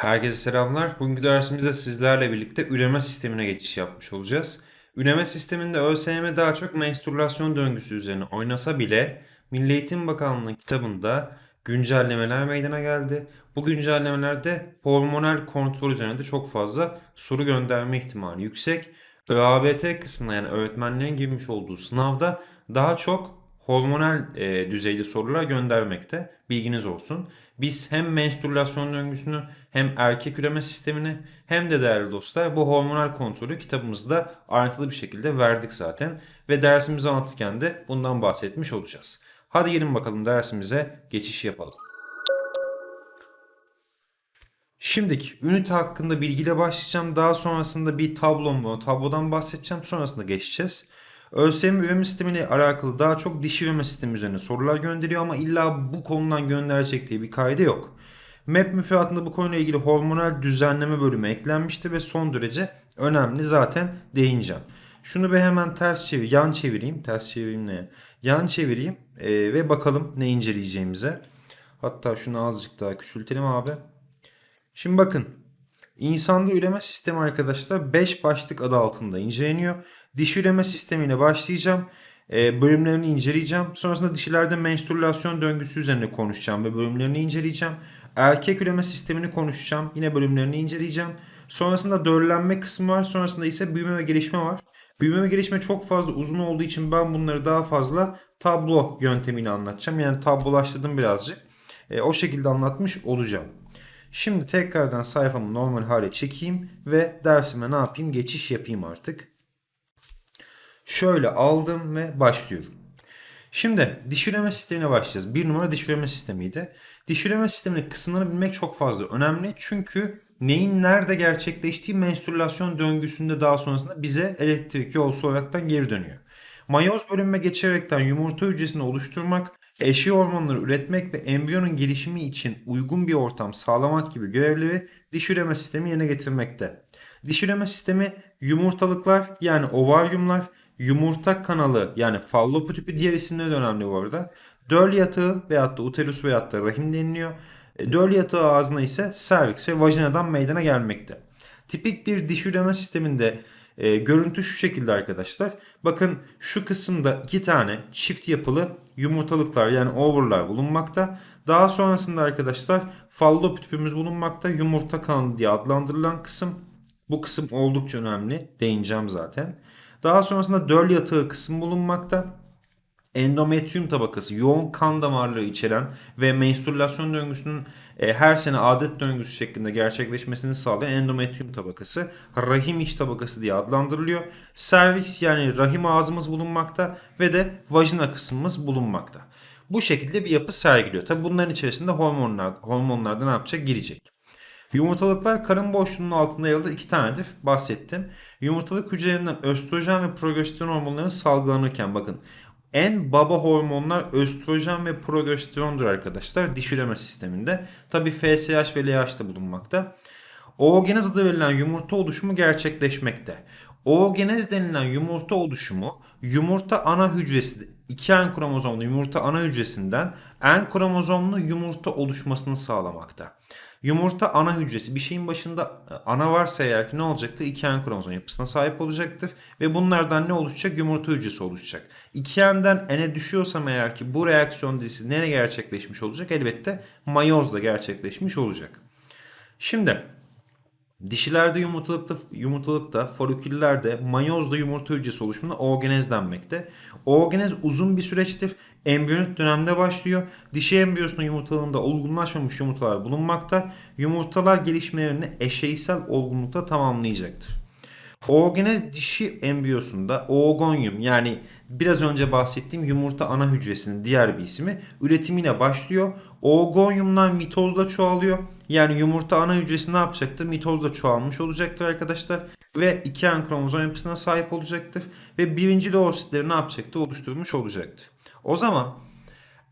Herkese selamlar. Bugünkü dersimizde sizlerle birlikte üreme sistemine geçiş yapmış olacağız. Üreme sisteminde ÖSYM daha çok menstrüasyon döngüsü üzerine oynasa bile Milli Eğitim Bakanlığı kitabında güncellemeler meydana geldi. Bu güncellemelerde hormonal kontrol üzerine de çok fazla soru gönderme ihtimali yüksek. ÖABT kısmına yani öğretmenlerin girmiş olduğu sınavda daha çok hormonal e, düzeyde sorular göndermekte. Bilginiz olsun. Biz hem menstrüasyon döngüsünü hem erkek üreme sistemini hem de değerli dostlar bu hormonal kontrolü kitabımızda ayrıntılı bir şekilde verdik zaten. Ve dersimizi anlatırken de bundan bahsetmiş olacağız. Hadi gelin bakalım dersimize geçiş yapalım. Şimdiki ünite hakkında bilgiyle başlayacağım. Daha sonrasında bir tablom var. Tablodan bahsedeceğim. Sonrasında geçeceğiz. ÖSYM üreme sistemiyle alakalı daha çok dişi üreme sistemi üzerine sorular gönderiyor ama illa bu konudan gönderecek diye bir kaydı yok. MEP müfredatında bu konuyla ilgili hormonal düzenleme bölümü eklenmişti ve son derece önemli zaten değineceğim. Şunu bir hemen ters çevir, yan çevireyim. Ters çevireyim ne? Yan çevireyim ee, ve bakalım ne inceleyeceğimize. Hatta şunu azıcık daha küçültelim abi. Şimdi bakın. İnsanda üreme sistemi arkadaşlar 5 başlık adı altında inceleniyor. Diş üreme sistemiyle başlayacağım. Ee, bölümlerini inceleyeceğim. Sonrasında dişilerde menstrüasyon döngüsü üzerine konuşacağım ve bölümlerini inceleyeceğim. Erkek üreme sistemini konuşacağım. Yine bölümlerini inceleyeceğim. Sonrasında döllenme kısmı var. Sonrasında ise büyüme ve gelişme var. Büyüme ve gelişme çok fazla uzun olduğu için ben bunları daha fazla tablo yöntemiyle anlatacağım. Yani tablolaştırdım birazcık. Ee, o şekilde anlatmış olacağım. Şimdi tekrardan sayfamı normal hale çekeyim ve dersime ne yapayım? Geçiş yapayım artık. Şöyle aldım ve başlıyorum. Şimdi diş üreme sistemine başlayacağız. Bir numara diş üreme sistemiydi. Diş üreme sisteminin kısımlarını bilmek çok fazla önemli. Çünkü neyin nerede gerçekleştiği menstrüasyon döngüsünde daha sonrasında bize elektrik yolsu olaraktan geri dönüyor. Mayoz bölünme geçerekten yumurta hücresini oluşturmak, eşi hormonları üretmek ve embriyonun gelişimi için uygun bir ortam sağlamak gibi görevleri diş üreme sistemi yerine getirmekte. Diş üreme sistemi yumurtalıklar yani ovaryumlar, yumurta kanalı yani fallopi tüpü diğer isimleri de önemli bu arada. Döl yatağı veyahut da uterus veyahut da rahim deniliyor. E, Döl yatağı ağzına ise serviks ve vajinadan meydana gelmekte. Tipik bir diş üreme sisteminde e, görüntü şu şekilde arkadaşlar. Bakın şu kısımda iki tane çift yapılı yumurtalıklar yani overlar bulunmakta. Daha sonrasında arkadaşlar fallop tüpümüz bulunmakta. Yumurta kanalı diye adlandırılan kısım. Bu kısım oldukça önemli. Değineceğim zaten. Daha sonrasında döl yatağı kısım bulunmakta. Endometrium tabakası yoğun kan damarları içeren ve menstrüasyon döngüsünün e, her sene adet döngüsü şeklinde gerçekleşmesini sağlayan endometrium tabakası rahim iç tabakası diye adlandırılıyor. Serviks yani rahim ağzımız bulunmakta ve de vajina kısmımız bulunmakta. Bu şekilde bir yapı sergiliyor. Tabi bunların içerisinde hormonlar, hormonlar da ne yapacak? Girecek. Yumurtalıklar karın boşluğunun altında yer alır iki tanedir bahsettim. Yumurtalık hücrelerinden östrojen ve progesteron hormonları salgılanırken bakın en baba hormonlar östrojen ve progesterondur arkadaşlar diş üreme sisteminde. Tabi FSH ve LH da bulunmakta. Oogenez adı verilen yumurta oluşumu gerçekleşmekte. Oogenez denilen yumurta oluşumu yumurta ana hücresi 2 en kromozomlu yumurta ana hücresinden en kromozomlu yumurta oluşmasını sağlamakta. Yumurta ana hücresi bir şeyin başında e, ana varsa eğer ki ne olacaktır? 2 en kromozom yapısına sahip olacaktır. Ve bunlardan ne oluşacak? Yumurta hücresi oluşacak. 2 enden n'e düşüyorsam eğer ki bu reaksiyon dizisi nereye gerçekleşmiş olacak? Elbette mayozla gerçekleşmiş olacak. Şimdi Dişilerde yumurtalıkta, yumurtalıkta, foliküllerde, mayozda yumurta hücresi oluşumuna oogenez denmekte. Oogenez uzun bir süreçtir. Embriyonik dönemde başlıyor. Dişi embriyosunda yumurtalığında olgunlaşmamış yumurtalar bulunmakta. Yumurtalar gelişmelerini eşeysel olgunlukta tamamlayacaktır. Oogenez dişi embriyosunda oogonyum yani biraz önce bahsettiğim yumurta ana hücresinin diğer bir ismi üretimine başlıyor. Oogonyumlar mitozda çoğalıyor. Yani yumurta ana hücresi ne yapacaktır? Mitozda çoğalmış olacaktır arkadaşlar. Ve iki en kromozom yapısına sahip olacaktır. Ve birinci loositleri ne yapacaktır? Oluşturmuş olacaktır. O zaman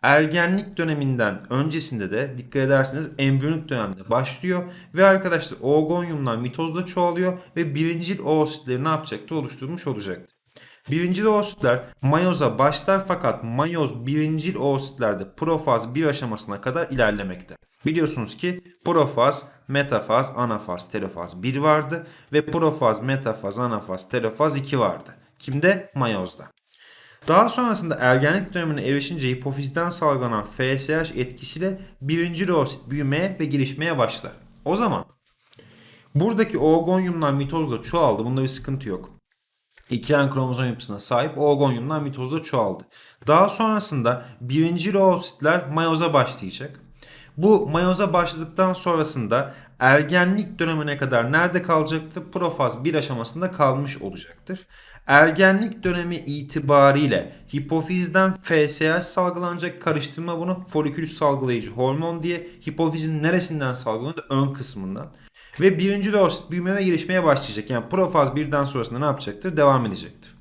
ergenlik döneminden öncesinde de dikkat ederseniz embriyonik dönemde başlıyor ve arkadaşlar oogonyumlar mitozda çoğalıyor ve birincil oositleri ne yapacaktır? Oluşturmuş olacaktır. Birincil oositler mayoza başlar fakat mayoz birincil oositlerde profaz bir aşamasına kadar ilerlemekte. Biliyorsunuz ki profaz, metafaz, anafaz, telofaz 1 vardı ve profaz, metafaz, anafaz, telofaz 2 vardı. Kimde? Mayozda. Daha sonrasında ergenlik dönemine erişince hipofizden salgılanan FSH etkisiyle birinci oosit büyümeye ve gelişmeye başlar. O zaman buradaki oogonyumlar mitozda çoğaldı. Bunda bir sıkıntı yok. İki en kromozom yapısına sahip oogonyumlar mitozda çoğaldı. Daha sonrasında birinci oositler mayoza başlayacak. Bu mayoza başladıktan sonrasında ergenlik dönemine kadar nerede kalacaktır? Profaz 1 aşamasında kalmış olacaktır. Ergenlik dönemi itibariyle hipofizden FSH salgılanacak. Karıştırma bunu folikül salgılayıcı hormon diye. Hipofizin neresinden salgılanıyor? Ön kısmından. Ve birinci oosit büyüme ve gelişmeye başlayacak. Yani profaz 1'den sonrasında ne yapacaktır? Devam edecektir.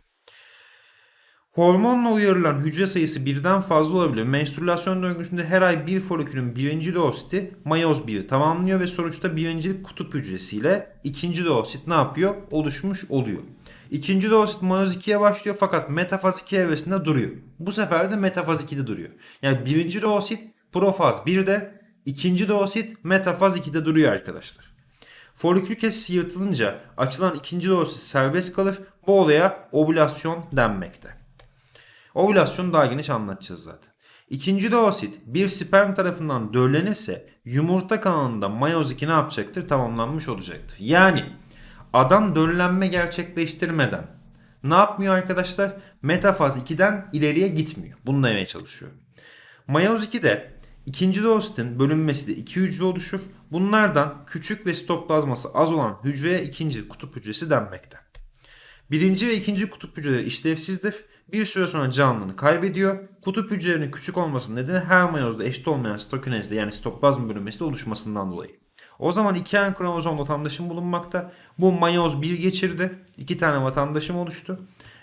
Hormonla uyarılan hücre sayısı birden fazla olabilir. Menstrülasyon döngüsünde her ay bir folikülün birinci loositi mayoz 1 tamamlıyor ve sonuçta birinci kutup hücresiyle ikinci loosit ne yapıyor? Oluşmuş oluyor. İkinci loosit mayoz 2'ye başlıyor fakat metafaz 2 evresinde duruyor. Bu sefer de metafaz 2'de duruyor. Yani birinci loosit profaz 1'de, ikinci loosit metafaz 2'de duruyor arkadaşlar. Folikül kesisi yırtılınca açılan ikinci loosit serbest kalır. Bu olaya ovülasyon denmekte. Ovülasyonu daha geniş anlatacağız zaten. İkinci oosit bir sperm tarafından döllenirse yumurta kanalında mayoz 2 ne yapacaktır? Tamamlanmış olacaktır. Yani adam döllenme gerçekleştirmeden ne yapmıyor arkadaşlar? Metafaz 2'den ileriye gitmiyor. Bunu demeye çalışıyor. Mayoz 2'de ikinci oositin bölünmesi de iki hücre oluşur. Bunlardan küçük ve sitoplazması az olan hücreye ikinci kutup hücresi denmekte. Birinci ve ikinci kutup hücreleri işlevsizdir. Bir süre sonra canlılığını kaybediyor. Kutup hücrelerinin küçük olmasının nedeni her mayozda eşit olmayan sitokinezde yani sitoplazm bölünmesi oluşmasından dolayı. O zaman iki en kromozom vatandaşım bulunmakta. Bu mayoz 1 geçirdi. iki tane vatandaşım oluştu.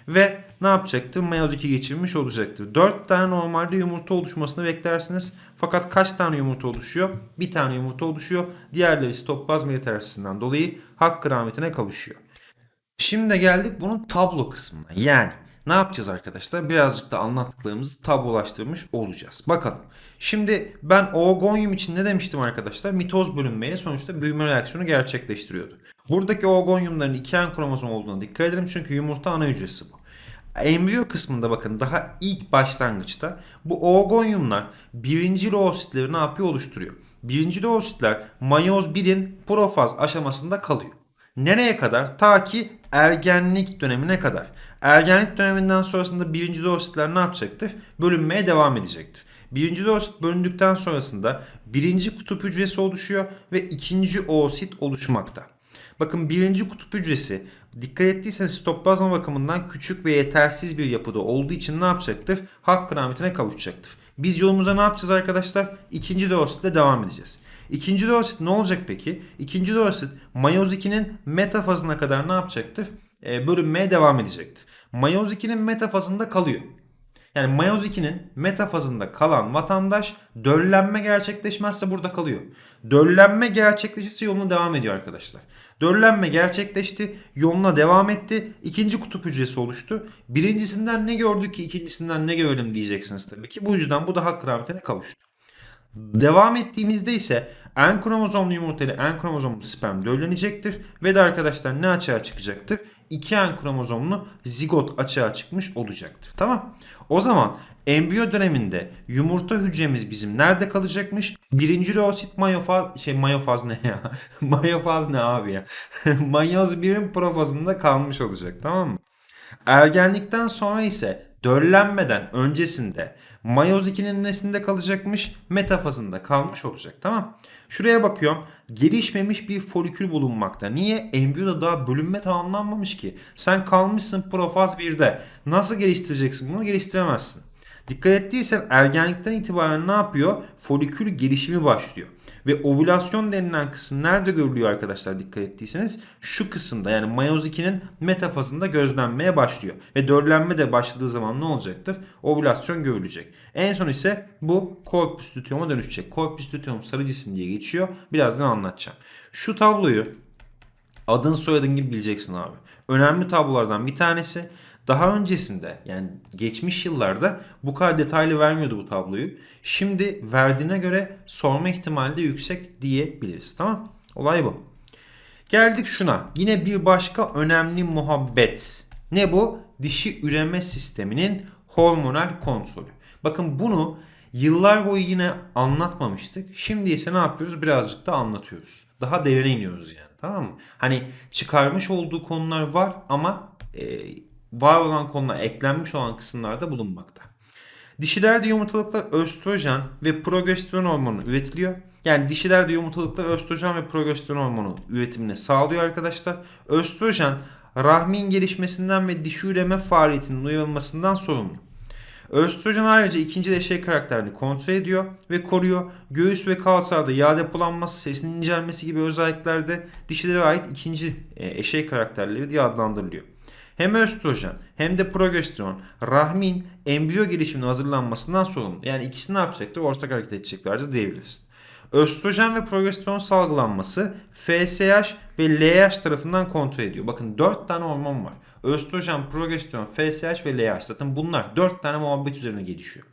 Ve ne yapacaktır? Mayoz 2 geçirmiş olacaktır. 4 tane normalde yumurta oluşmasını beklersiniz. Fakat kaç tane yumurta oluşuyor? Bir tane yumurta oluşuyor. Diğerleri sitoplazm yetersizliğinden dolayı hakkı rahmetine kavuşuyor. Şimdi geldik bunun tablo kısmına. Yani ne yapacağız arkadaşlar? Birazcık da anlattıklarımızı tablolaştırmış olacağız. Bakalım. Şimdi ben oogonyum için ne demiştim arkadaşlar? Mitoz bölünmeyle sonuçta büyüme reaksiyonu gerçekleştiriyordu. Buradaki oogonyumların iki en kromozom olduğuna dikkat edelim çünkü yumurta ana hücresi bu. Embriyo kısmında bakın daha ilk başlangıçta bu oogonyumlar birinci oositleri ne yapıyor oluşturuyor. Birinci oositler mayoz 1'in profaz aşamasında kalıyor. Nereye kadar? Ta ki ergenlik dönemine kadar. Ergenlik döneminden sonrasında birinci oositler ne yapacaktır? Bölünmeye devam edecektir. Birinci oosit bölündükten sonrasında birinci kutup hücresi oluşuyor ve ikinci oosit oluşmakta. Bakın birinci kutup hücresi dikkat ettiyseniz sitoplazma bakımından küçük ve yetersiz bir yapıda olduğu için ne yapacaktır? Hak kırametine kavuşacaktır. Biz yolumuza ne yapacağız arkadaşlar? İkinci doositle devam edeceğiz. İkinci doosit ne olacak peki? İkinci doosit mayoz 2'nin metafazına kadar ne yapacaktır? E, bölünmeye devam edecektir. Mayoz 2'nin metafazında kalıyor. Yani mayoz 2'nin metafazında kalan vatandaş döllenme gerçekleşmezse burada kalıyor. Döllenme gerçekleşirse yoluna devam ediyor arkadaşlar. Döllenme gerçekleşti, yoluna devam etti. İkinci kutup hücresi oluştu. Birincisinden ne gördük ki ikincisinden ne görelim diyeceksiniz tabii ki. Bu yüzden bu da hak rahmetine kavuştu. Devam ettiğimizde ise en kromozomlu yumurta ile en kromozomlu sperm döllenecektir. Ve de arkadaşlar ne açığa çıkacaktır? 2 en kromozomlu zigot açığa çıkmış olacaktır. Tamam. O zaman embriyo döneminde yumurta hücremiz bizim nerede kalacakmış? Birinci oosit mayofaz şey mayofaz ne ya? mayofaz ne abi ya? Mayoz 1'in profazında kalmış olacak tamam mı? Ergenlikten sonra ise döllenmeden öncesinde mayoz 2'nin nesinde kalacakmış? Metafazında kalmış olacak. Tamam. Şuraya bakıyorum. Gelişmemiş bir folikül bulunmakta. Niye? Embriyoda daha bölünme tamamlanmamış ki. Sen kalmışsın profaz 1'de. Nasıl geliştireceksin bunu? Geliştiremezsin. Dikkat ettiysen ergenlikten itibaren ne yapıyor? Folikül gelişimi başlıyor. Ve ovülasyon denilen kısım nerede görülüyor arkadaşlar dikkat ettiyseniz? Şu kısımda yani mayoz 2'nin metafazında gözlenmeye başlıyor. Ve döllenme de başladığı zaman ne olacaktır? Ovülasyon görülecek. En son ise bu corpus luteum'a dönüşecek. Corpus luteum sarı cisim diye geçiyor. Birazdan anlatacağım. Şu tabloyu adın soyadın gibi bileceksin abi. Önemli tablolardan bir tanesi. Daha öncesinde yani geçmiş yıllarda bu kadar detaylı vermiyordu bu tabloyu. Şimdi verdiğine göre sorma ihtimali de yüksek diyebiliriz. Tamam? Olay bu. Geldik şuna. Yine bir başka önemli muhabbet. Ne bu? Dişi üreme sisteminin hormonal kontrolü. Bakın bunu yıllar boyu yine anlatmamıştık. Şimdi ise ne yapıyoruz? Birazcık da anlatıyoruz. Daha derine iniyoruz yani. Tamam mı? Hani çıkarmış olduğu konular var ama e, var olan konular eklenmiş olan kısımlarda bulunmakta. Dişilerde yumurtalıkta östrojen ve progesteron hormonu üretiliyor. Yani dişilerde yumurtalıkta östrojen ve progesteron hormonu üretimini sağlıyor arkadaşlar. Östrojen rahmin gelişmesinden ve dişi üreme faaliyetinin uyarılmasından sorumlu. Östrojen ayrıca ikinci eşey karakterini kontrol ediyor ve koruyor. Göğüs ve kalçada yağ depolanması, sesin incelmesi gibi özelliklerde dişilere ait ikinci e, eşey karakterleri diye adlandırılıyor. Hem östrojen hem de progesteron rahmin embriyo gelişiminin hazırlanmasından sorumlu. Yani ikisi ne yapacaktır? Ortak hareket edeceklerdir diyebiliriz. Östrojen ve progesteron salgılanması FSH ve LH tarafından kontrol ediyor. Bakın 4 tane hormon var. Östrojen, progesteron, FSH ve LH. Zaten bunlar 4 tane muhabbet üzerine gelişiyor.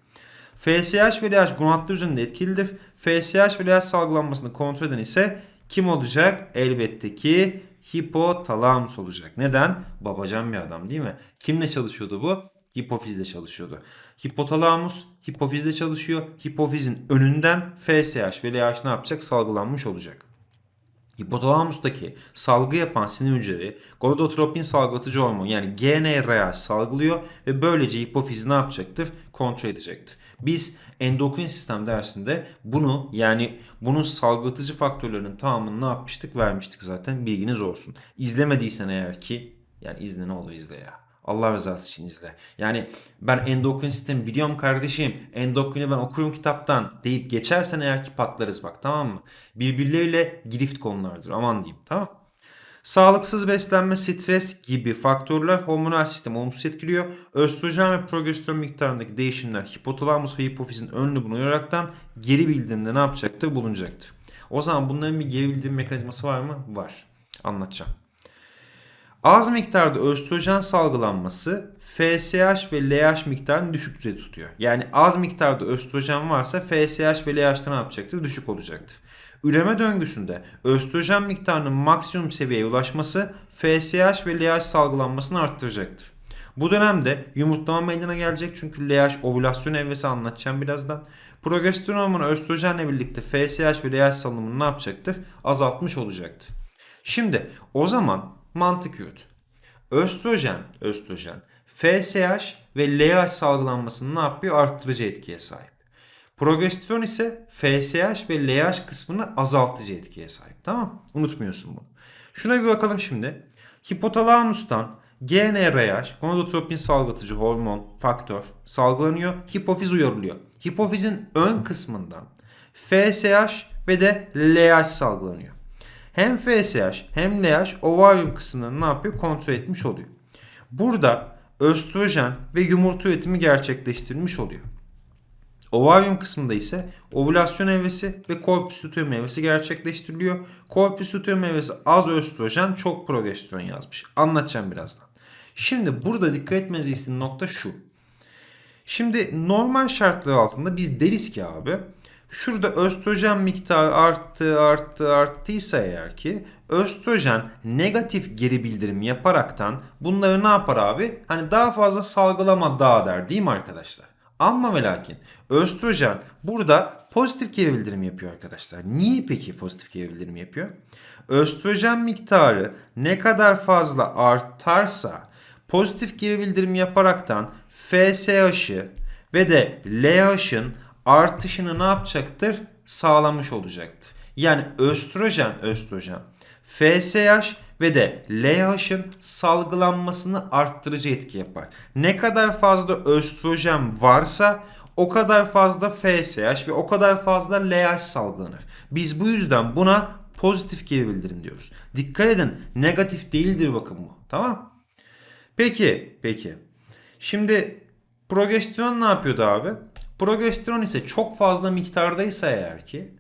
FSH ve LH gonadlar üzerinde etkilidir. FSH ve LH salgılanmasını kontrol eden ise kim olacak? Elbette ki hipotalamus olacak. Neden? Babacan bir adam değil mi? Kimle çalışıyordu bu? Hipofizle çalışıyordu. Hipotalamus hipofizle çalışıyor. Hipofizin önünden FSH ve LH ne yapacak? Salgılanmış olacak. Hipotalamustaki salgı yapan sinir hücreleri gonadotropin salgılatıcı hormon yani GnRH salgılıyor ve böylece hipofizi ne yapacaktır? Kontrol edecektir. Biz endokrin sistem dersinde bunu yani bunun salgılatıcı faktörlerinin tamamını ne yapmıştık? Vermiştik zaten bilginiz olsun. İzlemediysen eğer ki yani izle ne olur izle ya. Allah rızası için izle. Yani ben endokrin sistemi biliyorum kardeşim. Endokrini ben okurum kitaptan deyip geçersen eğer ki patlarız bak tamam mı? Birbirleriyle girift konulardır aman diyeyim tamam Sağlıksız beslenme, stres gibi faktörler hormonal sistemi olumsuz etkiliyor. Östrojen ve progesteron miktarındaki değişimler hipotalamus ve hipofizin önünü bunu uyaraktan geri bildirimde ne yapacaktır? Bulunacaktır. O zaman bunların bir geri bildirim mekanizması var mı? Var. Anlatacağım. Az miktarda östrojen salgılanması FSH ve LH miktarını düşük düzeyde tutuyor. Yani az miktarda östrojen varsa FSH ve LH'da ne yapacaktır? Düşük olacaktır. Üreme döngüsünde östrojen miktarının maksimum seviyeye ulaşması FSH ve LH salgılanmasını arttıracaktır. Bu dönemde yumurtlama meydana gelecek çünkü LH ovülasyon evresi anlatacağım birazdan. Progesteron hormonu östrojenle birlikte FSH ve LH salınımını ne yapacaktır? Azaltmış olacaktır. Şimdi o zaman mantık yürüt. Östrojen, östrojen, FSH ve LH salgılanmasını ne yapıyor? Arttırıcı etkiye sahip. Progesteron ise FSH ve LH kısmını azaltıcı etkiye sahip. Tamam Unutmuyorsun bunu. Şuna bir bakalım şimdi. Hipotalamustan GnRH, gonadotropin salgılatıcı hormon, faktör salgılanıyor. Hipofiz uyarılıyor. Hipofizin ön kısmından FSH ve de LH salgılanıyor. Hem FSH hem LH ovaryum kısmını ne yapıyor? Kontrol etmiş oluyor. Burada östrojen ve yumurta üretimi gerçekleştirilmiş oluyor. Ovaryum kısmında ise ovülasyon evresi ve korpus luteum evresi gerçekleştiriliyor. Korpus luteum evresi az östrojen çok progesteron yazmış. Anlatacağım birazdan. Şimdi burada dikkat etmeniz istediğim nokta şu. Şimdi normal şartlar altında biz deriz ki abi şurada östrojen miktarı arttı arttı arttıysa eğer ki östrojen negatif geri bildirim yaparaktan bunları ne yapar abi? Hani daha fazla salgılama daha der değil mi arkadaşlar? Ama ve lakin östrojen burada pozitif geri bildirim yapıyor arkadaşlar. Niye peki pozitif geri bildirim yapıyor? Östrojen miktarı ne kadar fazla artarsa pozitif geri bildirim yaparaktan FSH'ı ve de LH'ın artışını ne yapacaktır? Sağlamış olacaktır. Yani östrojen, östrojen, FSH ve de LH'ın salgılanmasını arttırıcı etki yapar. Ne kadar fazla östrojen varsa o kadar fazla FSH ve o kadar fazla LH salgılanır. Biz bu yüzden buna pozitif geri bildirim diyoruz. Dikkat edin negatif değildir bakın bu. Tamam Peki, peki. Şimdi progesteron ne yapıyordu abi? Progesteron ise çok fazla miktardaysa eğer ki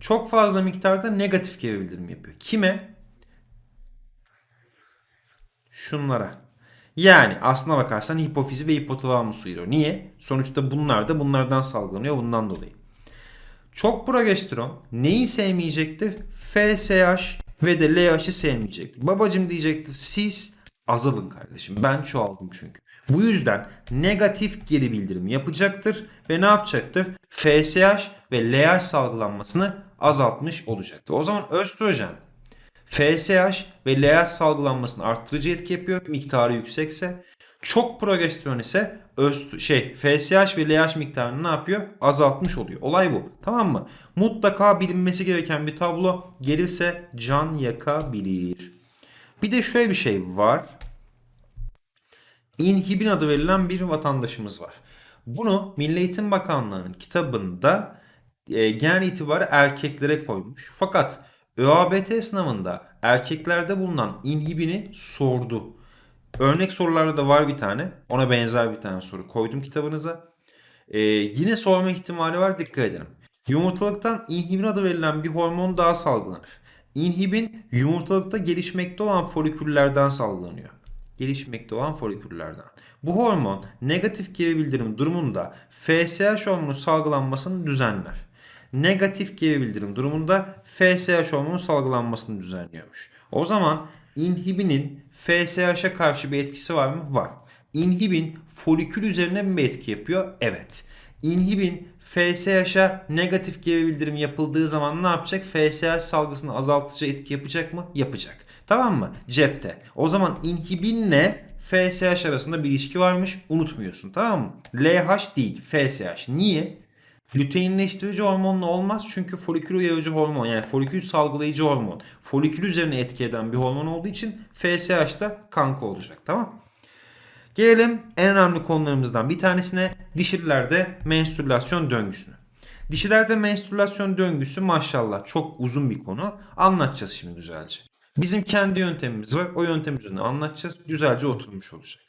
çok fazla miktarda negatif geri bildirim yapıyor. Kime? Şunlara. Yani aslına bakarsan hipofizi ve hipotalamus uyarıyor. Niye? Sonuçta bunlar da bunlardan salgılanıyor bundan dolayı. Çok progesteron neyi sevmeyecektir? FSH ve de LH'ı sevmeyecektir. Babacım diyecektir siz azalın kardeşim. Ben çoğaldım çünkü. Bu yüzden negatif geri bildirim yapacaktır ve ne yapacaktır? FSH ve LH salgılanmasını azaltmış olacaktır. O zaman östrojen FSH ve LH salgılanmasını arttırıcı etki yapıyor miktarı yüksekse. Çok progesteron ise öst şey FSH ve LH miktarını ne yapıyor? Azaltmış oluyor. Olay bu. Tamam mı? Mutlaka bilinmesi gereken bir tablo gelirse can yakabilir. Bir de şöyle bir şey var. İnhibin adı verilen bir vatandaşımız var. Bunu Milli Eğitim Bakanlığı'nın kitabında e, genel itibarı erkeklere koymuş. Fakat ÖABT sınavında erkeklerde bulunan inhibini sordu. Örnek sorularda da var bir tane. Ona benzer bir tane soru koydum kitabınıza. Ee, yine sorma ihtimali var dikkat edelim. Yumurtalıktan inhibin adı verilen bir hormon daha salgılanır. İnhibin yumurtalıkta gelişmekte olan foliküllerden salgılanıyor. Gelişmekte olan foliküllerden. Bu hormon negatif geri bildirim durumunda FSH hormonu salgılanmasını düzenler. Negatif geri bildirim durumunda FSH hormonu salgılanmasını düzenliyormuş. O zaman inhibinin FSH'a karşı bir etkisi var mı? Var. İnhibin folikül üzerine mi bir etki yapıyor? Evet. İnhibin FSH'a negatif geri bildirim yapıldığı zaman ne yapacak? FSH salgısını azaltıcı etki yapacak mı? Yapacak. Tamam mı? Cepte. O zaman inhibinle FSH arasında bir ilişki varmış. Unutmuyorsun. Tamam mı? LH değil. FSH. Niye? Luteinleştirici hormonla olmaz çünkü folikül uyarıcı hormon yani folikül salgılayıcı hormon. Folikül üzerine etki eden bir hormon olduğu için FSH da kanka olacak tamam Gelelim en önemli konularımızdan bir tanesine dişilerde menstrülasyon döngüsüne. Dişilerde menstrülasyon döngüsü maşallah çok uzun bir konu. Anlatacağız şimdi güzelce. Bizim kendi yöntemimiz var. O yöntem üzerine anlatacağız. Güzelce oturmuş olacak.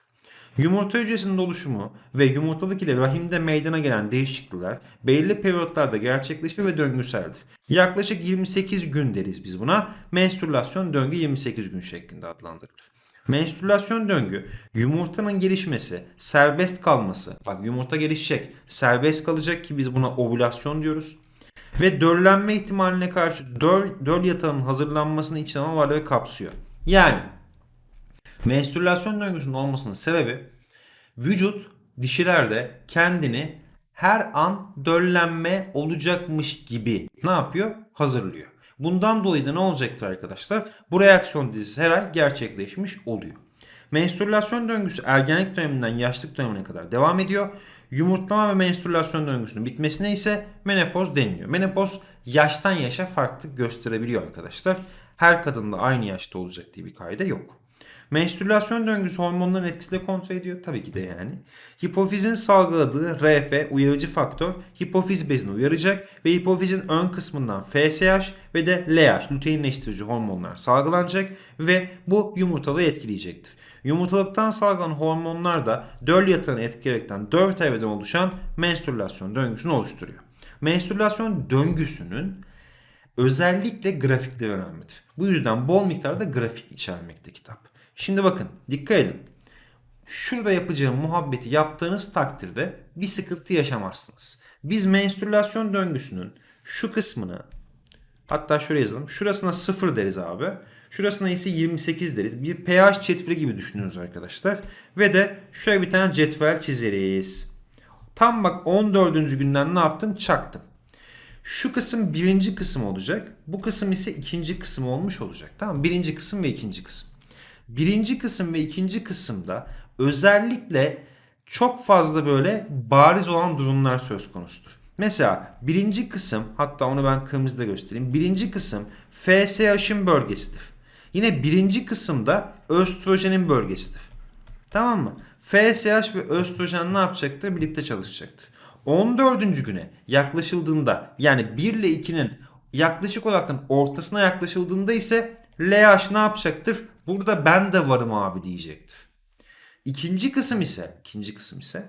Yumurta hücresinin oluşumu ve yumurtalık ile rahimde meydana gelen değişiklikler belirli periyotlarda gerçekleşir ve döngüseldir. Yaklaşık 28 gün deriz biz buna. Menstrülasyon döngü 28 gün şeklinde adlandırılır. Menstrülasyon döngü yumurtanın gelişmesi, serbest kalması. Bak yumurta gelişecek, serbest kalacak ki biz buna ovülasyon diyoruz. Ve döllenme ihtimaline karşı döl, döl yatağının hazırlanmasını içine alan ve kapsıyor. Yani Menstrülasyon döngüsünün olmasının sebebi vücut dişilerde kendini her an döllenme olacakmış gibi ne yapıyor? Hazırlıyor. Bundan dolayı da ne olacaktır arkadaşlar? Bu reaksiyon dizisi her ay gerçekleşmiş oluyor. Menstrülasyon döngüsü ergenlik döneminden yaşlık dönemine kadar devam ediyor. Yumurtlama ve menstrülasyon döngüsünün bitmesine ise menopoz deniliyor. Menopoz yaştan yaşa farklılık gösterebiliyor arkadaşlar. Her kadında aynı yaşta olacak diye bir kaide yok. Menstrülasyon döngüsü hormonların etkisiyle kontrol ediyor. Tabii ki de yani. Hipofizin salgıladığı RF uyarıcı faktör hipofiz bezini uyaracak ve hipofizin ön kısmından FSH ve de LH luteinleştirici hormonlar salgılanacak ve bu yumurtalığı etkileyecektir. Yumurtalıktan salgılanan hormonlar da döl yatağını etkileyerekten 4 evreden oluşan menstrülasyon döngüsünü oluşturuyor. Menstrülasyon döngüsünün özellikle grafikleri önemlidir. Bu yüzden bol miktarda grafik içermekte kitap. Şimdi bakın dikkat edin. Şurada yapacağım muhabbeti yaptığınız takdirde bir sıkıntı yaşamazsınız. Biz menstrülasyon döngüsünün şu kısmını hatta şuraya yazalım. Şurasına 0 deriz abi. Şurasına ise 28 deriz. Bir pH cetveli gibi düşünüyoruz arkadaşlar. Ve de şöyle bir tane cetvel çizeriz. Tam bak 14. günden ne yaptım? Çaktım. Şu kısım birinci kısım olacak. Bu kısım ise ikinci kısım olmuş olacak. Tamam Birinci kısım ve ikinci kısım. Birinci kısım ve ikinci kısımda özellikle çok fazla böyle bariz olan durumlar söz konusudur. Mesela birinci kısım hatta onu ben kırmızıda göstereyim. Birinci kısım FSH'in bölgesidir. Yine birinci kısımda östrojenin bölgesidir. Tamam mı? FSH ve östrojen ne yapacaktır? Birlikte çalışacaktır. 14. güne yaklaşıldığında yani 1 ile 2'nin yaklaşık olarak ortasına yaklaşıldığında ise LH ne yapacaktır? Burada ben de varım abi diyecektir. İkinci kısım ise, ikinci kısım ise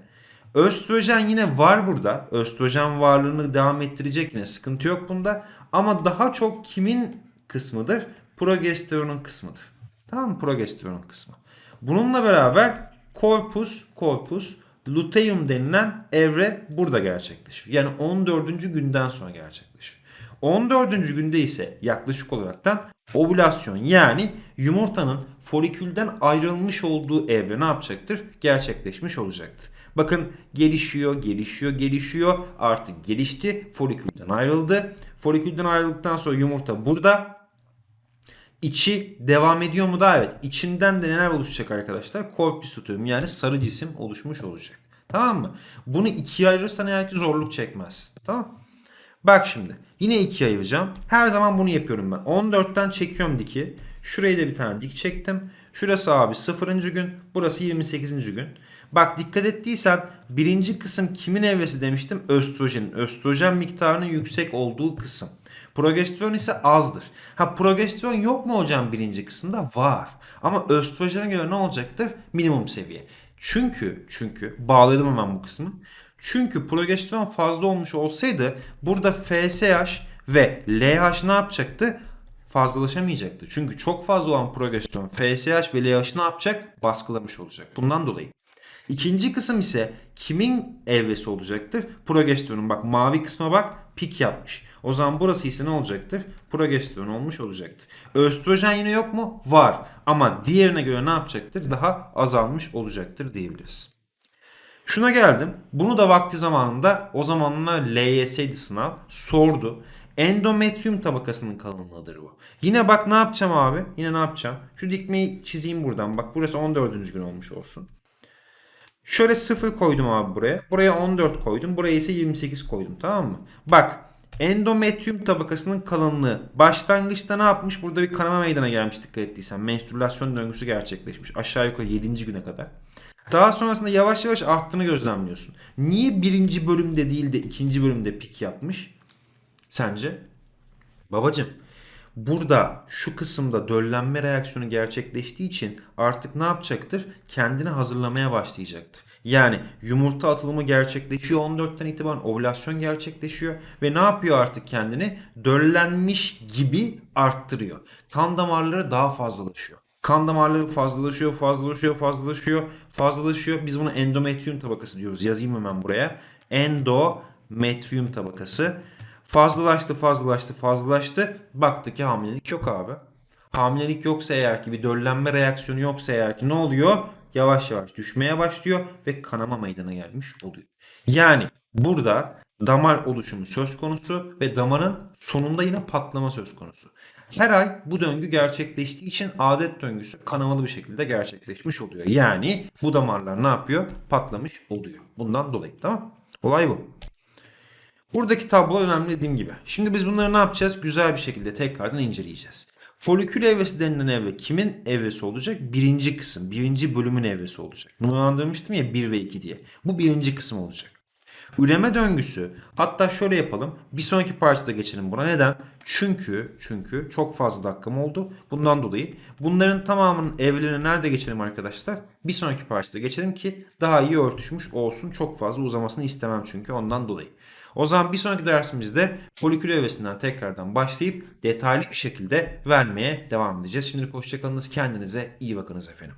östrojen yine var burada. Östrojen varlığını devam ettirecek yine sıkıntı yok bunda. Ama daha çok kimin kısmıdır? Progesteronun kısmıdır. Tamam mı? Progesteronun kısmı. Bununla beraber korpus, korpus, luteum denilen evre burada gerçekleşir. Yani 14. günden sonra gerçekleşir. 14. günde ise yaklaşık olaraktan ovülasyon yani yumurtanın folikülden ayrılmış olduğu evre ne yapacaktır? Gerçekleşmiş olacaktır. Bakın gelişiyor, gelişiyor, gelişiyor. Artık gelişti. Folikülden ayrıldı. Folikülden ayrıldıktan sonra yumurta burada. İçi devam ediyor mu da evet. İçinden de neler oluşacak arkadaşlar? Corpus luteum yani sarı cisim oluşmuş olacak. Tamam mı? Bunu ikiye ayırırsan eğer ki zorluk çekmez. Tamam Bak şimdi. Yine ikiye ayıracağım. Her zaman bunu yapıyorum ben. 14'ten çekiyorum diki. Şuraya da bir tane dik çektim. Şurası abi 0. gün. Burası 28. gün. Bak dikkat ettiysen birinci kısım kimin evresi demiştim? Östrojenin. Östrojen miktarının yüksek olduğu kısım. Progesteron ise azdır. Ha progesteron yok mu hocam birinci kısımda? Var. Ama östrojene göre ne olacaktır? Minimum seviye. Çünkü çünkü bağladım hemen bu kısmı. Çünkü progesteron fazla olmuş olsaydı burada FSH ve LH ne yapacaktı? Fazlalaşamayacaktı. Çünkü çok fazla olan progesteron FSH ve LH ne yapacak? Baskılamış olacak. Bundan dolayı. İkinci kısım ise kimin evresi olacaktır? Progesteronun bak mavi kısma bak pik yapmış. O zaman burası ise ne olacaktır? Progesteron olmuş olacaktır. Östrojen yine yok mu? Var. Ama diğerine göre ne yapacaktır? Daha azalmış olacaktır diyebiliriz. Şuna geldim. Bunu da vakti zamanında o zamanlar LYS'ydi sınav. Sordu. Endometrium tabakasının kalınlığıdır bu. Yine bak ne yapacağım abi? Yine ne yapacağım? Şu dikmeyi çizeyim buradan. Bak burası 14. gün olmuş olsun. Şöyle 0 koydum abi buraya. Buraya 14 koydum. Buraya ise 28 koydum. Tamam mı? Bak endometrium tabakasının kalınlığı başlangıçta ne yapmış? Burada bir kanama meydana gelmiş dikkat ettiysen. Menstrülasyon döngüsü gerçekleşmiş. Aşağı yukarı 7. güne kadar. Daha sonrasında yavaş yavaş arttığını gözlemliyorsun. Niye birinci bölümde değil de ikinci bölümde pik yapmış? Sence? Babacım burada şu kısımda döllenme reaksiyonu gerçekleştiği için artık ne yapacaktır? Kendini hazırlamaya başlayacaktır. Yani yumurta atılımı gerçekleşiyor 14'ten itibaren ovülasyon gerçekleşiyor ve ne yapıyor artık kendini? Döllenmiş gibi arttırıyor. Kan damarları daha fazlalaşıyor. Kan damarları fazlalaşıyor, fazlalaşıyor, fazlalaşıyor, fazlalaşıyor. Biz buna endometrium tabakası diyoruz. Yazayım hemen buraya. Endometrium tabakası. Fazlalaştı, fazlalaştı, fazlalaştı. Baktı ki hamilelik yok abi. Hamilelik yoksa eğer ki bir döllenme reaksiyonu yoksa eğer ki ne oluyor? Yavaş yavaş düşmeye başlıyor ve kanama meydana gelmiş oluyor. Yani burada damar oluşumu söz konusu ve damarın sonunda yine patlama söz konusu. Her ay bu döngü gerçekleştiği için adet döngüsü kanamalı bir şekilde gerçekleşmiş oluyor. Yani bu damarlar ne yapıyor? Patlamış oluyor. Bundan dolayı tamam Olay bu. Buradaki tablo önemli dediğim gibi. Şimdi biz bunları ne yapacağız? Güzel bir şekilde tekrardan inceleyeceğiz. Folikül evresi denilen evre kimin evresi olacak? Birinci kısım, birinci bölümün evresi olacak. Numaralandırmıştım ya 1 ve 2 diye. Bu birinci kısım olacak. Üreme döngüsü hatta şöyle yapalım. Bir sonraki parçada geçelim buna. Neden? Çünkü çünkü çok fazla dakikam oldu. Bundan dolayı bunların tamamının evrelerini nerede geçelim arkadaşlar? Bir sonraki parçada geçelim ki daha iyi örtüşmüş olsun. Çok fazla uzamasını istemem çünkü ondan dolayı. O zaman bir sonraki dersimizde folikül evresinden tekrardan başlayıp detaylı bir şekilde vermeye devam edeceğiz. Şimdilik hoşçakalınız. Kendinize iyi bakınız efendim.